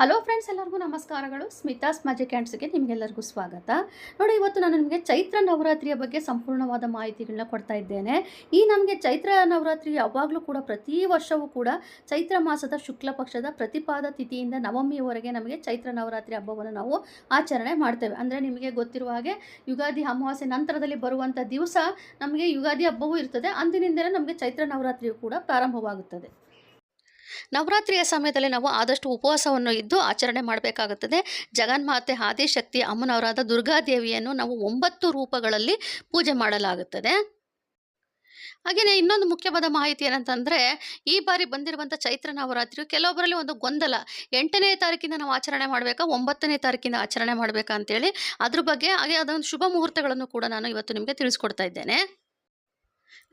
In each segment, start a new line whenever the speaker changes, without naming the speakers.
Hello friends ಎಲ್ಲರಿಗೂ ನಮಸ್ಕಾರಗಳು. Smitha's magic ಹ್ಯಾಂಡ್ಸ್ಗೆ ನಿಮಗೆಲ್ಲರಿಗೂ ಸ್ವಾಗತ. ನೋಡಿ, ಇವತ್ತು ನಾನು ನಿಮಗೆ ಚೈತ್ರ ನವರಾತ್ರಿಯ ಬಗ್ಗೆ ಸಂಪೂರ್ಣವಾದ ಮಾಹಿತಿಗಳನ್ನ ಕೊಡ್ತಾ ಇದ್ದೇನೆ. ಈ ನಮಗೆ ಚೈತ್ರ ನವರಾತ್ರಿ ಯಾವಾಗಲೂ ಕೂಡ ಪ್ರತಿ ವರ್ಷವೂ ಕೂಡ ಚೈತ್ರ ಮಾಸದ ಶುಕ್ಲ ಪಕ್ಷದ ಪ್ರತಿಪಾದ ತಿಥಿಯಿಂದ ನವಮಿಯವರೆಗೆ ನಮಗೆ ಚೈತ್ರ ನವರಾತ್ರಿ ಹಬ್ಬವನ್ನು ನಾವು ಆಚರಣೆ ಮಾಡ್ತೇವೆ. ಅಂದರೆ ನಿಮಗೆ ಗೊತ್ತಿರುವ ಹಾಗೆ ಯುಗಾದಿ ಅಮಾವಾಸ್ಯೆ ನಂತರದಲ್ಲಿ ಬರುವಂಥ ದಿವಸ ನಮಗೆ ಯುಗಾದಿ ಹಬ್ಬವೂ ಇರ್ತದೆ. ಅಂದಿನಿಂದಲೇ ನಮಗೆ ಚೈತ್ರ ನವರಾತ್ರಿಯು ಕೂಡ ಪ್ರಾರಂಭವಾಗುತ್ತದೆ. ನವರಾತ್ರಿಯ ಸಮಯದಲ್ಲಿ ನಾವು ಆದಷ್ಟು ಉಪವಾಸವನ್ನು ಇದ್ದು ಆಚರಣೆ ಮಾಡಬೇಕಾಗುತ್ತದೆ. ಜಗನ್ಮಾತೆ ಆದಿಶಕ್ತಿ ಅಮ್ಮನವರಾದ ದುರ್ಗಾದೇವಿಯನ್ನು ನಾವು ಒಂಬತ್ತು ರೂಪಗಳಲ್ಲಿ ಪೂಜೆ ಮಾಡಲಾಗುತ್ತದೆ. ಹಾಗೆಯೇ ಇನ್ನೊಂದು ಮುಖ್ಯವಾದ ಮಾಹಿತಿ ಏನಂತಂದರೆ, ಈ ಬಾರಿ ಬಂದಿರುವಂಥ ಚೈತ್ರ ನವರಾತ್ರಿಯು ಕೆಲವೊಬ್ಬರಲ್ಲಿ ಒಂದು ಗೊಂದಲ. ಎಂಟನೇ ತಾರೀಕಿಂದ ನಾವು ಆಚರಣೆ ಮಾಡಬೇಕಾ, ಒಂಬತ್ತನೇ ತಾರೀಕಿಂದ ಆಚರಣೆ ಮಾಡಬೇಕಾ ಅಂತೇಳಿ. ಅದ್ರ ಬಗ್ಗೆ ಹಾಗೆ ಅದೊಂದು ಶುಭ ಮುಹೂರ್ತಗಳನ್ನು ಕೂಡ ನಾನು ಇವತ್ತು ನಿಮಗೆ ತಿಳಿಸ್ಕೊಡ್ತಾ ಇದ್ದೇನೆ.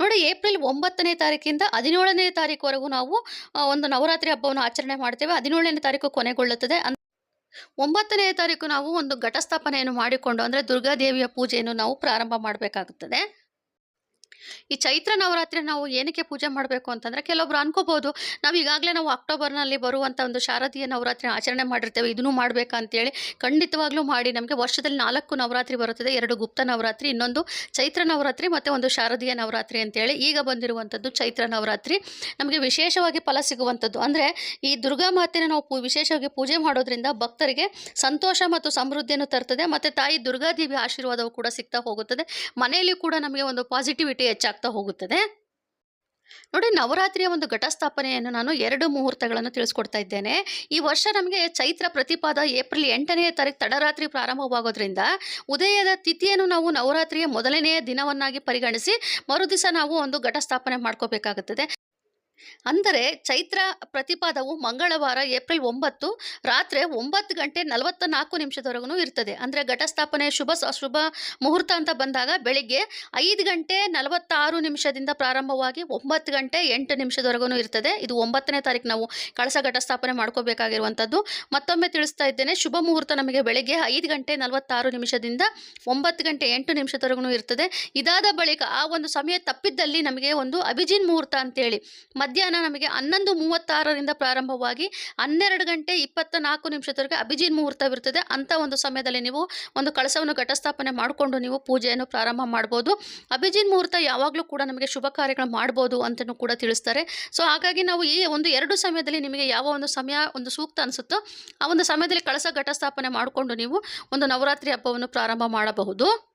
ನೋಡಿ ಏಪ್ರಿಲ್ ಒಂಬತ್ತನೇ ತಾರೀಕಿಂದ ಹದಿನೇಳನೇ ತಾರೀಕುವರೆಗೂ ನಾವು ಒಂದು ನವರಾತ್ರಿ ಹಬ್ಬವನ್ನು ಆಚರಣೆ ಮಾಡ್ತೇವೆ. ಹದಿನೇಳನೇ ತಾರೀಕು ಕೊನೆಗೊಳ್ಳುತ್ತದೆ. ಒಂಬತ್ತನೇ ತಾರೀಕು ನಾವು ಒಂದು ಘಟಸ್ಥಾಪನೆಯನ್ನು ಮಾಡಿಕೊಂಡು, ಅಂದರೆ ದುರ್ಗಾದೇವಿಯ ಪೂಜೆಯನ್ನು ನಾವು ಪ್ರಾರಂಭ ಮಾಡಬೇಕಾಗುತ್ತದೆ. ಈ ಚೈತ್ರ ನವರಾತ್ರಿ ನಾವು ಏನಕ್ಕೆ ಪೂಜೆ ಮಾಡಬೇಕು ಅಂತಂದರೆ ಕೆಲವೊಬ್ರು ಅನ್ಕೋಬೋದು, ನಾವು ಈಗಾಗಲೇ ನಾವು ಅಕ್ಟೋಬರ್ನಲ್ಲಿ ಬರುವಂಥ ಒಂದು ಶಾರದೀಯ ನವರಾತ್ರಿ ಆಚರಣೆ ಮಾಡಿರ್ತೇವೆ, ಇದನ್ನು ಮಾಡಬೇಕಾ ಅಂತೇಳಿ ಖಂಡಿತವಾಗ್ಲೂ ಮಾಡಿ ನಮಗೆ ವರ್ಷದಲ್ಲಿ ನಾಲ್ಕು ನವರಾತ್ರಿ ಬರುತ್ತದೆ, ಎರಡು ಗುಪ್ತ ನವರಾತ್ರಿ, ಇನ್ನೊಂದು ಚೈತ್ರ ನವರಾತ್ರಿ ಮತ್ತು ಒಂದು ಶಾರದೀಯ ನವರಾತ್ರಿ ಅಂತೇಳಿ ಈಗ ಬಂದಿರುವಂಥದ್ದು ಚೈತ್ರ ನವರಾತ್ರಿ. ನಮಗೆ ವಿಶೇಷವಾಗಿ ಫಲ ಸಿಗುವಂಥದ್ದು ಅಂದರೆ ಈ ದುರ್ಗಾ ಮಾತೆನ ನಾವು ವಿಶೇಷವಾಗಿ ಪೂಜೆ ಮಾಡೋದ್ರಿಂದ ಭಕ್ತರಿಗೆ ಸಂತೋಷ ಮತ್ತು ಸಮೃದ್ಧಿಯನ್ನು ತರ್ತದೆ, ಮತ್ತು ತಾಯಿ ದುರ್ಗಾದೇವಿ ಆಶೀರ್ವಾದವು ಕೂಡ ಸಿಗ್ತಾ ಹೋಗುತ್ತದೆ. ಮನೆಯಲ್ಲಿ ಕೂಡ ನಮಗೆ ಒಂದು ಪಾಸಿಟಿವಿಟಿ ಹೆಚ್ಚಾಗ್ತಾ ಹೋಗುತ್ತದೆ. ನೋಡಿ, ನವರಾತ್ರಿಯ ಒಂದು ಘಟಸ್ಥಾಪನೆಯನ್ನು ನಾನು ಎರಡು ಮುಹೂರ್ತಗಳನ್ನು ತಿಳಿಸ್ಕೊಡ್ತಾ ಇದ್ದೇನೆ. ಈ ವರ್ಷ ನಮಗೆ ಚೈತ್ರ ಪ್ರತಿಪಾದ ಏಪ್ರಿಲ್ ಎಂಟನೇ ತಾರೀಕು ತಡರಾತ್ರಿ ಪ್ರಾರಂಭವಾಗೋದ್ರಿಂದ ಉದಯದ ತಿಥಿಯನ್ನು ನಾವು ನವರಾತ್ರಿಯ ಮೊದಲನೆಯ ದಿನವನ್ನಾಗಿ ಪರಿಗಣಿಸಿ ಮರುದಿವಸ ನಾವು ಒಂದು ಘಟಸ್ಥಾಪನೆ ಮಾಡ್ಕೋಬೇಕಾಗುತ್ತದೆ. ಅಂದರೆ ಚೈತ್ರ ಪ್ರತಿಪಾದವು ಮಂಗಳವಾರ, ಏಪ್ರಿಲ್ ಒಂಬತ್ತು, ರಾತ್ರಿ ಒಂಬತ್ತು ಗಂಟೆ ನಲವತ್ತ ನಾಲ್ಕು ನಿಮಿಷದವರೆಗೂ ಇರ್ತದೆ. ಅಂದರೆ ಘಟಸ್ಥಾಪನೆ ಶುಭ ಶುಭ ಮುಹೂರ್ತ ಅಂತ ಬಂದಾಗ ಬೆಳಿಗ್ಗೆ ಐದು ಗಂಟೆ ನಲವತ್ತಾರು ನಿಮಿಷದಿಂದ ಪ್ರಾರಂಭವಾಗಿ ಒಂಬತ್ತು ಗಂಟೆ ಎಂಟು ನಿಮಿಷದವರೆಗೂ ಇರ್ತದೆ. ಇದು ಒಂಬತ್ತನೇ ತಾರೀಕು ನಾವು ಕಳಸ ಘಟಸ್ಥಾಪನೆ ಮಾಡ್ಕೋಬೇಕಾಗಿರುವಂಥದ್ದು. ಮತ್ತೊಮ್ಮೆ ತಿಳಿಸ್ತಾ ಇದ್ದೇನೆ, ಶುಭ ಮುಹೂರ್ತ ನಮಗೆ ಬೆಳಿಗ್ಗೆ ಐದು ಗಂಟೆ ನಲವತ್ತಾರು ನಿಮಿಷದಿಂದ ಒಂಬತ್ತು ಗಂಟೆ ಎಂಟು ನಿಮಿಷದವರೆಗೂ ಇರ್ತದೆ. ಇದಾದ ಬಳಿಕ ಆ ಒಂದು ಸಮಯ ತಪ್ಪಿದ್ದಲ್ಲಿ ನಮಗೆ ಒಂದು ಅಭಿಜಿನ್ ಮುಹೂರ್ತ ಅಂತೇಳಿ. ಮಧ್ಯಾಹ್ನ ನಮಗೆ ಹನ್ನೊಂದು ಮೂವತ್ತಾರರಿಂದ ಪ್ರಾರಂಭವಾಗಿ ಹನ್ನೆರಡು ಗಂಟೆ ಇಪ್ಪತ್ತ ನಾಲ್ಕು ನಿಮಿಷದವರೆಗೆ ಅಭಿಜಿನ್ ಮುಹೂರ್ತವಿರ್ತದೆ ಅಂಥ ಒಂದು ಸಮಯದಲ್ಲಿ ನೀವು ಒಂದು ಕಳಸವನ್ನು ಘಟಸ್ಥಾಪನೆ ಮಾಡಿಕೊಂಡು ನೀವು ಪೂಜೆಯನ್ನು ಪ್ರಾರಂಭ ಮಾಡ್ಬೋದು. ಅಭಿಜಿನ್ ಮುಹೂರ್ತ ಯಾವಾಗಲೂ ಕೂಡ ನಮಗೆ ಶುಭ ಕಾರ್ಯಗಳು ಮಾಡ್ಬೋದು ಅಂತಲೂ ಕೂಡ ತಿಳಿಸ್ತಾರೆ. ಸೊ, ಹಾಗಾಗಿ ನಾವು ಈ ಒಂದು ಎರಡು ಸಮಯದಲ್ಲಿ ನಿಮಗೆ ಯಾವ ಒಂದು ಸಮಯ, ಒಂದು ಸೂಕ್ತ ಅನಿಸುತ್ತೋ ಆ ಒಂದು ಸಮಯದಲ್ಲಿ ಕಳಸ ಘಟಸ್ಥಾಪನೆ ಮಾಡಿಕೊಂಡು ನೀವು ಒಂದು ನವರಾತ್ರಿ ಹಬ್ಬವನ್ನು ಪ್ರಾರಂಭ ಮಾಡಬಹುದು.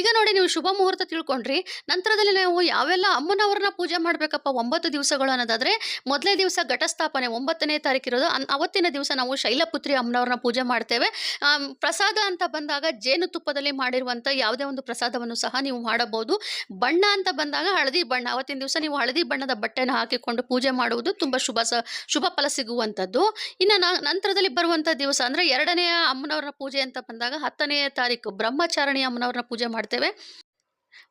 ಈಗ ನೋಡಿ ನೀವು ಶುಭ ಮುಹೂರ್ತ ತಿಳ್ಕೊಂಡ್ರಿ, ನಂತರದಲ್ಲಿ ನಾವು ಯಾವೆಲ್ಲ ಅಮ್ಮನವರನ್ನ ಪೂಜೆ ಮಾಡಬೇಕಪ್ಪ ಒಂಬತ್ತು ದಿವಸಗಳು ಅನ್ನೋದಾದರೆ ಮೊದಲನೇ ದಿವಸ ಘಟಸ್ಥಾಪನೆ ಒಂಬತ್ತನೇ ತಾರೀಕಿರೋದು ಅವತ್ತಿನ ದಿವಸ ನಾವು ಶೈಲಪುತ್ರಿ ಅಮ್ಮನವ್ರನ್ನ ಪೂಜೆ ಮಾಡ್ತೇವೆ. ಪ್ರಸಾದ ಅಂತ ಬಂದಾಗ ಜೇನುತುಪ್ಪದಲ್ಲಿ ಮಾಡಿರುವಂಥ ಯಾವುದೇ ಒಂದು ಪ್ರಸಾದವನ್ನು ಸಹ ನೀವು ಮಾಡಬಹುದು. ಬಣ್ಣ ಅಂತ ಬಂದಾಗ ಹಳದಿ ಬಣ್ಣ, ಅವತ್ತಿನ ದಿವಸ ನೀವು ಹಳದಿ ಬಣ್ಣದ ಬಟ್ಟೆನ ಹಾಕಿಕೊಂಡು ಪೂಜೆ ಮಾಡುವುದು ತುಂಬ ಶುಭ ಶುಭ ಫಲ ಸಿಗುವಂಥದ್ದು ಇನ್ನು ನಂತರದಲ್ಲಿ ಬರುವಂಥ ದಿವಸ ಅಂದರೆ ಎರಡನೆಯ ಅಮ್ಮನವ್ರನ್ನ ಪೂಜೆ ಅಂತ ಬಂದಾಗ ಹತ್ತನೆಯ ತಾರೀಕು ಬ್ರಹ್ಮಚಾರಣಿ ಅಮ್ಮನವ್ರನ್ನ ಪೂಜೆ ಮಾಡ್ತೇವೆ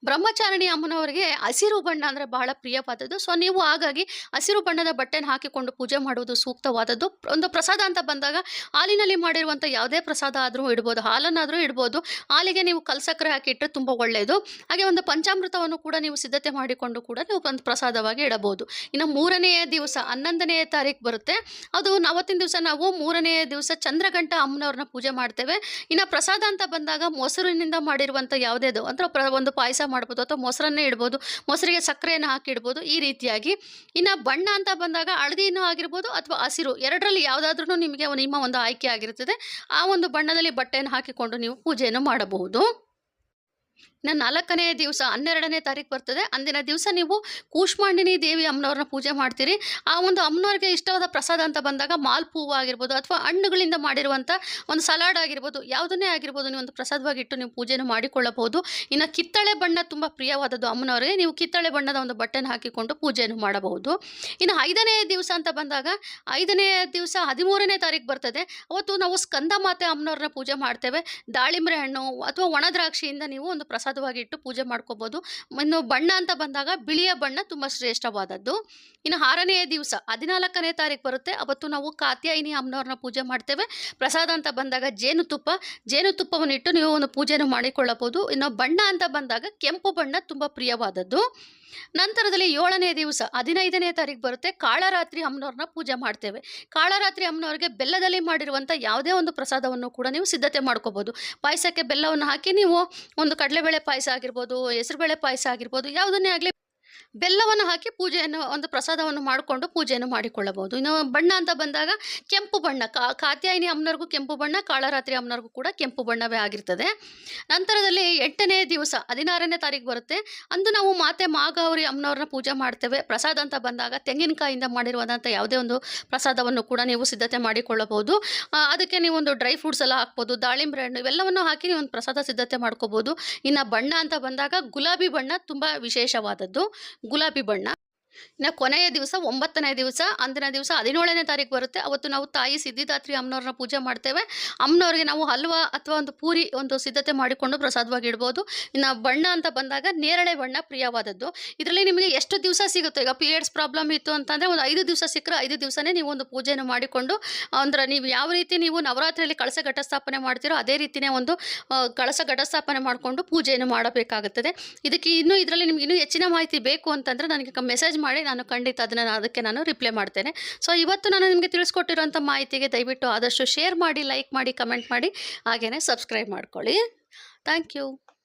ಬ್ರಹ್ಮಚಾರಣಿ ಅಮ್ಮನವರಿಗೆ ಹಸಿರು ಬಣ್ಣ ಅಂದರೆ ಬಹಳ ಪ್ರಿಯವಾದದ್ದು. ಸೊ ನೀವು ಹಾಗಾಗಿ ಹಸಿರು ಬಣ್ಣದ ಬಟ್ಟೆನ ಹಾಕಿಕೊಂಡು ಪೂಜೆ ಮಾಡುವುದು ಸೂಕ್ತವಾದದ್ದು. ಒಂದು ಪ್ರಸಾದ ಅಂತ ಬಂದಾಗ ಹಾಲಿನಲ್ಲಿ ಮಾಡಿರುವಂಥ ಯಾವುದೇ ಪ್ರಸಾದ ಆದರೂ ಇಡ್ಬೋದು, ಹಾಲನ್ನಾದರೂ ಇಡ್ಬೋದು. ಹಾಲಿಗೆ ನೀವು ಕಲ್ಸಕ್ಕರೆ ಹಾಕಿಟ್ಟರೆ ತುಂಬ ಒಳ್ಳೆಯದು ಹಾಗೆ ಒಂದು ಪಂಚಾಮೃತವನ್ನು ಕೂಡ ನೀವು ಸಿದ್ಧತೆ ಮಾಡಿಕೊಂಡು ಕೂಡ ನೀವು ಒಂದು ಪ್ರಸಾದವಾಗಿ ಇಡಬಹುದು. ಇನ್ನು ಮೂರನೆಯ ದಿವಸ, ಹನ್ನೊಂದನೆಯ ತಾರೀಕು ಬರುತ್ತೆ. ಅದು ನಾವತ್ತಿನ ದಿವಸ ನಾವು ಮೂರನೆಯ ದಿವಸ ಚಂದ್ರಗಂಟ ಅಮ್ಮನವ್ರನ್ನ ಪೂಜೆ ಮಾಡ್ತೇವೆ. ಇನ್ನು ಪ್ರಸಾದ ಅಂತ ಬಂದಾಗ ಮೊಸರಿನಿಂದ ಮಾಡಿರುವಂಥ ಯಾವುದೇದು ಅಂದರೆ ಒಂದು ಪಾಯಸ ಮಾಡ್ಬೋದು ಅಥವಾ ಮೊಸರನ್ನೇ ಇಡ್ಬೋದು, ಮೊಸರಿಗೆ ಸಕ್ಕರೆಯನ್ನು ಹಾಕಿ ಇಡ್ಬೋದು ಈ ರೀತಿಯಾಗಿ. ಇನ್ನು ಬಣ್ಣ ಅಂತ ಬಂದಾಗ ಹಳದಿನೂ ಆಗಿರ್ಬೋದು ಅಥವಾ ಹಸಿರು, ಎರಡರಲ್ಲಿ ಯಾವುದಾದ್ರೂ ನಿಮಗೆ ನಿಮ್ಮ ಒಂದು ಆಯ್ಕೆ ಆಗಿರುತ್ತದೆ ಆ ಒಂದು ಬಣ್ಣದಲ್ಲಿ ಬಟ್ಟೆಯನ್ನು ಹಾಕಿಕೊಂಡು ನೀವು ಪೂಜೆಯನ್ನು ಮಾಡಬಹುದು. ಇನ್ನು ನಾಲ್ಕನೇ ದಿವಸ, ಹನ್ನೆರಡನೇ ತಾರೀಕು ಬರ್ತದೆ. ಅಂದಿನ ದಿವಸ ನೀವು ಕೂಷ್ಮಾಂಡಿನಿ ದೇವಿ ಅಮ್ಮನವ್ರನ್ನ ಪೂಜೆ ಮಾಡ್ತೀರಿ. ಆ ಒಂದು ಅಮ್ಮನವ್ರಿಗೆ ಇಷ್ಟವಾದ ಪ್ರಸಾದ ಅಂತ ಬಂದಾಗ ಮಾಲ್ಪೂವು ಆಗಿರ್ಬೋದು ಅಥವಾ ಹಣ್ಣುಗಳಿಂದ ಮಾಡಿರುವಂಥ ಒಂದು ಸಲಾಡ್ ಆಗಿರ್ಬೋದು, ಯಾವುದನ್ನೇ ಆಗಿರ್ಬೋದು ನೀವು ಒಂದು ಪ್ರಸಾದವಾಗಿ ಇಟ್ಟು ನೀವು ಪೂಜೆಯನ್ನು ಮಾಡಿಕೊಳ್ಳಬಹುದು. ಇನ್ನು ಕಿತ್ತಳೆ ಬಣ್ಣ ತುಂಬ ಪ್ರಿಯವಾದದ್ದು ಅಮ್ಮನವರಿಗೆ. ನೀವು ಕಿತ್ತಳೆ ಬಣ್ಣದ ಒಂದು ಬಟ್ಟೆನ ಹಾಕಿಕೊಂಡು ಪೂಜೆಯನ್ನು ಮಾಡಬಹುದು. ಇನ್ನು ಐದನೇ ದಿವಸ ಅಂತ ಬಂದಾಗ ಐದನೇ ದಿವಸ ಹದಿಮೂರನೇ ತಾರೀಕು ಬರ್ತದೆ. ಅವತ್ತು ನಾವು ಸ್ಕಂದ ಮಾತೆ ಅಮ್ಮನವ್ರನ್ನ ಪೂಜೆ ಮಾಡ್ತೇವೆ. ದಾಳಿಂಬೆ ಹಣ್ಣು ಅಥವಾ ಒಣ ದ್ರಾಕ್ಷಿಯಿಂದ ನೀವು ಒಂದು ಪ್ರಸಾದವಾಗಿ ಇಟ್ಟು ಪೂಜೆ ಮಾಡ್ಕೋಬೋದು. ಇನ್ನು ಬಣ್ಣ ಅಂತ ಬಂದಾಗ ಬಿಳಿಯ ಬಣ್ಣ ತುಂಬ ಶ್ರೇಷ್ಠವಾದದ್ದು. ಇನ್ನು ಆರನೆಯ ದಿವಸ ಹದಿನಾಲ್ಕನೇ ತಾರೀಕು ಬರುತ್ತೆ. ಅವತ್ತು ನಾವು ಕಾತ್ಯಾಯಿನಿ ಅಮ್ಮನವ್ರನ್ನ ಪೂಜೆ ಮಾಡ್ತೇವೆ. ಪ್ರಸಾದ ಅಂತ ಬಂದಾಗ ಜೇನುತುಪ್ಪ ಜೇನುತುಪ್ಪವನ್ನು ಇಟ್ಟು ನೀವು ಒಂದು ಪೂಜೆಯನ್ನು ಮಾಡಿಕೊಳ್ಳಬಹುದು. ಇನ್ನು ಬಣ್ಣ ಅಂತ ಬಂದಾಗ ಕೆಂಪು ಬಣ್ಣ ತುಂಬ ಪ್ರಿಯವಾದದ್ದು. ನಂತರದಲ್ಲಿ ಏಳನೇ ದಿವಸ, ಹದಿನೈದನೇ ತಾರೀಕು ಬರುತ್ತೆ. ಕಾಳರಾತ್ರಿ ಅಮ್ಮನವ್ರನ್ನ ಪೂಜೆ ಮಾಡ್ತೇವೆ. ಕಾಳರಾತ್ರಿ ಅಮ್ಮನವ್ರಿಗೆ ಬೆಲ್ಲದಲ್ಲಿ ಮಾಡಿರುವಂಥ ಯಾವುದೇ ಒಂದು ಪ್ರಸಾದವನ್ನು ಕೂಡ ನೀವು ಸಿದ್ಧತೆ ಮಾಡ್ಕೋಬೋದು. ಪಾಯಸಕ್ಕೆ ಬೆಲ್ಲವನ್ನು ಹಾಕಿ ನೀವು ಒಂದು ಕಡಲೆಬೇಳೆ ಪಾಯಸ ಆಗಿರ್ಬೋದು, ಹೆಸರುಬೇಳೆ ಪಾಯಸ ಆಗಿರ್ಬೋದು, ಯಾವುದನ್ನೇ ಆಗಲಿ ಬೆಲ್ಲವನ್ನು ಹಾಕಿ ಪೂಜೆಯನ್ನು, ಒಂದು ಪ್ರಸಾದವನ್ನು ಮಾಡಿಕೊಂಡು ಪೂಜೆಯನ್ನು ಮಾಡಿಕೊಳ್ಳಬಹುದು. ಇನ್ನು ಬಣ್ಣ ಅಂತ ಬಂದಾಗ ಕೆಂಪು ಬಣ್ಣ, ಕಾ, ಕಾತ್ಯಾಯಿನಿ ಅಮ್ಮನವ್ರಿಗೂ ಕೆಂಪು ಬಣ್ಣ, ಕಾಳರಾತ್ರಿ ಅಮ್ಮನವ್ರಿಗೂ ಕೂಡ ಕೆಂಪು ಬಣ್ಣವೇ ಆಗಿರ್ತದೆ. ನಂತರದಲ್ಲಿ ಎಂಟನೇ ದಿವಸ, ಹದಿನಾರನೇ ತಾರೀಕು ಬರುತ್ತೆ. ಅಂದು ನಾವು ಮಾತೆ ಮಾಗೌರಿ ಅಮ್ಮನವ್ರನ್ನ ಪೂಜೆ ಮಾಡ್ತೇವೆ. ಪ್ರಸಾದ ಅಂತ ಬಂದಾಗ ತೆಂಗಿನಕಾಯಿಂದ ಮಾಡಿರುವಂಥ ಯಾವುದೇ ಒಂದು ಪ್ರಸಾದವನ್ನು ಕೂಡ ನೀವು ಸಿದ್ಧತೆ ಮಾಡಿಕೊಳ್ಳಬಹುದು. ಅದಕ್ಕೆ ನೀವು ಒಂದು ಡ್ರೈ ಫ್ರೂಟ್ಸ್ ಎಲ್ಲ ಹಾಕ್ಬೋದು, ದಾಳಿಂಬೆ ಹಣ್ಣು ಇವೆಲ್ಲವನ್ನು ಹಾಕಿ ನೀವು ಒಂದು ಪ್ರಸಾದ ಸಿದ್ಧತೆ ಮಾಡ್ಕೋಬೋದು ಇನ್ನು ಬಣ್ಣ ಅಂತ ಬಂದಾಗ ಗುಲಾಬಿ ಬಣ್ಣ ತುಂಬ ವಿಶೇಷವಾದದ್ದು. ಗುಲಾಬಿ ಬಣ್ಣ. ಇನ್ನು ಕೊನೆಯ ದಿವಸ, ಒಂಬತ್ತನೇ ದಿವಸ, ಅಂದಿನ ದಿವಸ ಹದಿನೇಳನೇ ತಾರೀಕು ಬರುತ್ತೆ. ಅವತ್ತು ನಾವು ತಾಯಿ ಸಿದ್ಧಿದಾತ್ರಿ ಅಮ್ಮನವ್ರನ್ನ ಪೂಜೆ ಮಾಡ್ತೇವೆ. ಅಮ್ಮನವ್ರಿಗೆ ನಾವು ಹಲ್ವಾ ಅಥವಾ ಒಂದು ಪೂರಿ, ಒಂದು ಸಿದ್ಧತೆ ಮಾಡಿಕೊಂಡು ಪ್ರಸಾದವಾಗಿ ಇಡ್ಬೋದು. ಇನ್ನು ಬಣ್ಣ ಅಂತ ಬಂದಾಗ ನೇರಳೆ ಬಣ್ಣ ಪ್ರಿಯವಾದದ್ದು. ಇದರಲ್ಲಿ ನಿಮಗೆ ಎಷ್ಟು ದಿವಸ ಸಿಗುತ್ತೆ, ಈಗ ಪೀರಿಯಡ್ಸ್ ಪ್ರಾಬ್ಲಮ್ ಇತ್ತು ಅಂತಂದರೆ ಒಂದು ಐದು ದಿವಸ ಸಿಕ್ಕರೆ ಐದು ದಿವಸನೇ ನೀವು ಒಂದು ಪೂಜೆಯನ್ನು ಮಾಡಿಕೊಂಡು, ಅಂದ್ರೆ ನೀವು ಯಾವ ರೀತಿ ನೀವು ನವರಾತ್ರಿಯಲ್ಲಿ ಕಳಸ ಘಟಸ್ಥಾಪನೆ ಮಾಡ್ತೀರೋ ಅದೇ ರೀತಿಯೇ ಒಂದು ಕಳಸ ಘಟಸ್ಥಾಪನೆ ಮಾಡಿಕೊಂಡು ಪೂಜೆಯನ್ನು ಮಾಡಬೇಕಾಗುತ್ತದೆ. ಇದಕ್ಕೆ ಇನ್ನೂ ಇದರಲ್ಲಿ ನಿಮ್ಗೆ ಇನ್ನೂ ಹೆಚ್ಚಿನ ಮಾಹಿತಿ ಬೇಕು ಅಂತಂದರೆ ನನಗೆ ಮೆಸೇಜ್ ಮಾಡಿ ನಾನು ಖಂಡಿತ ಅದನ್ನು ಅದಕ್ಕೆ ನಾನು ರಿಪ್ಲೈ ಮಾಡ್ತೇನೆ. ಸೊ ಇವತ್ತು ನಾನು ನಿಮಗೆ ತಿಳಿಸ್ಕೊಟ್ಟಿರೋಂಥ ಮಾಹಿತಿಗೆ ದಯವಿಟ್ಟು ಆದಷ್ಟು ಶೇರ್ ಮಾಡಿ ಲೈಕ್ ಮಾಡಿ ಕಮೆಂಟ್ ಮಾಡಿ ಹಾಗೆಯೇ ಸಬ್ಸ್ಕ್ರೈಬ್ ಮಾಡ್ಕೊಳ್ಳಿ. Thank you